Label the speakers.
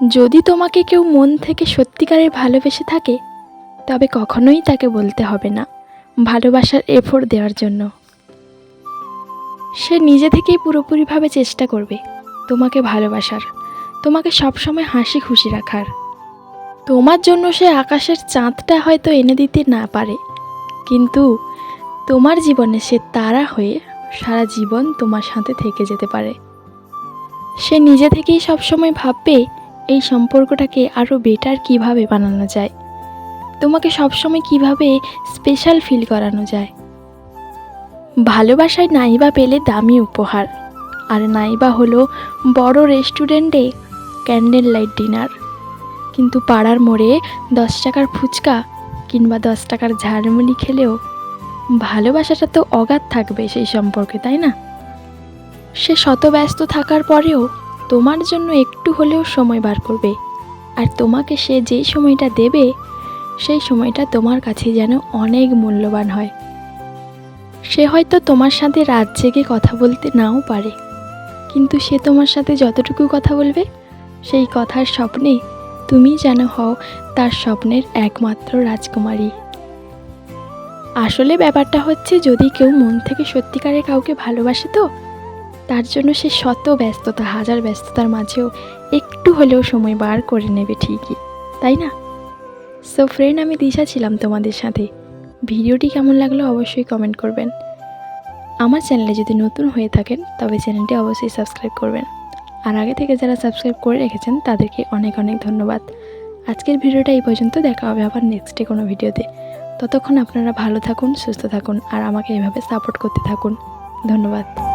Speaker 1: যদি তোমাকে কেউ মন থেকে সত্যিকারের ভালোবেসে থাকে, তবে কখনোই তাকে বলতে হবে না ভালোবাসার এফোর্ট দেওয়ার জন্য। সে নিজে থেকেই পুরোপুরিভাবে চেষ্টা করবে তোমাকে ভালোবাসার, তোমাকে সবসময় হাসি খুশি রাখার। তোমার জন্য সে আকাশের চাঁদটা হয়তো এনে দিতে না পারে, কিন্তু তোমার জীবনে সে তারা হয়ে সারা জীবন তোমার সাথে থেকে যেতে পারে। সে নিজে থেকেই সবসময় ভাববে এই সম্পর্কটাকে আরও বেটার কীভাবে বানানো যায়? তোমাকে সবসময় কীভাবে স্পেশাল ফিল করানো যায়? ভালোবাসায় নাইবা পেলে দামি উপহার। আর নাইবা হলো বড় রেস্টুরেন্টে ক্যান্ডেল লাইট ডিনার কিন্তু পাড়ার মোড়ে দশ টাকার ফুচকা কিংবা দশ টাকার ঝালমুড়ি খেলেও ভালোবাসাটা তো অগাধ থাকবে সেই সম্পর্কে, তাই না? সে শত ব্যস্ত থাকার পরেও তোমার জন্য একটু হলেও সময় বার করবে। আর তোমাকে সে যেই সময়টা দেবে, সেই সময়টা তোমার কাছে যেন অনেক মূল্যবান হয়। সে হয়তো তোমার সাথে রাত জেগে কথা বলতে নাও পারে। কিন্তু সে তোমার সাথে যতটুকু কথা বলবে, সেই কথার স্বপ্নে তুমি যেন হও তার স্বপ্নের একমাত্র রাজকুমারী। আসলে ব্যাপারটা হচ্ছে, যদি কেউ মন থেকে সত্যিকারে কাউকে ভালোবাসে তো তার জন্য সে শত ব্যস্ততা, হাজার ব্যস্ততার মাঝেও একটু হলেও সময় বার করে নেবে ঠিকই, তাই না? সো ফ্রেন্ড আমি দিশা ছিলাম তোমাদের সাথে। ভিডিওটি কেমন লাগল অবশ্যই কমেন্ট করবেন। আমার চ্যানেলে যদি নতুন হয়ে থাকেন, তবে চ্যানেলটি অবশ্যই সাবস্ক্রাইব করবেন। আর আগে থেকে যারা সাবস্ক্রাইব করে রেখেছেন, তাদেরকে অনেক অনেক ধন্যবাদ। আজকের ভিডিওটা এই পর্যন্ত, দেখা হবে আবার নেক্সটে কোনো ভিডিওতে। ততক্ষণ আপনারা ভালো থাকুন, সুস্থ থাকুন, আর আমাকে এভাবে সাপোর্ট করতে থাকুন। ধন্যবাদ।